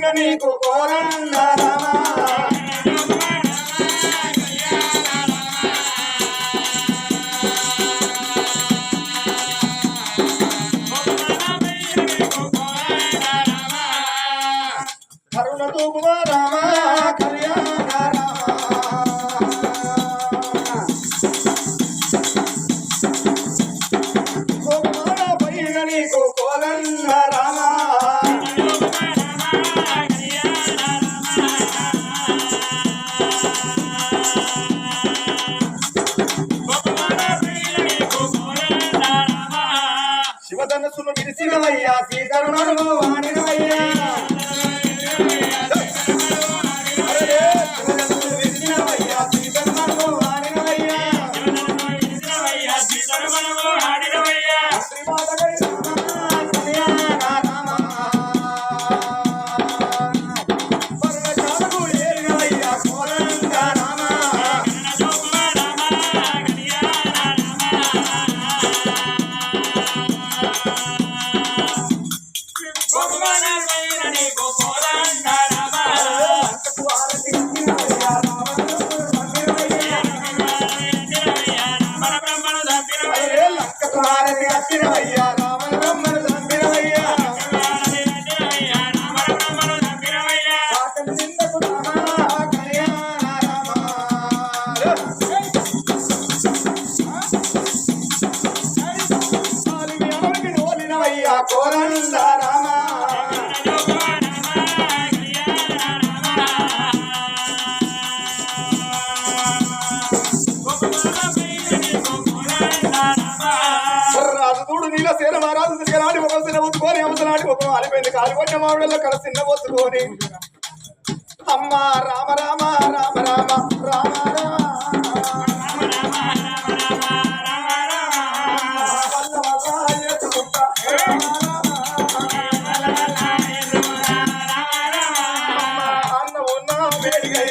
పైన నీకు కోరండ కరుణ తూపుమా రామా కళ్యాణ రామా నీకు రామా శివధనస్సును విరిసినవయ్యా శ్రీకరుణను వాడినవయ్యా లంకకు ఆరతి కట్టినవయ్యా చంపినవయ్యా. కాకలు రామా, కళ్యాణ రామా. ఆలిమి రామా. మీద సేన మహారాజు సిగనాడి ఒక సిన ఒత్తుకొని అవసరాడి ఒక మారిపోయింది కాలిపోయిన మామిడల్లో కడ సిన్న ఒత్తుకొని అమ్మ రామ రామ రామ రామ రామ అన్న ఉన్న వేడిగై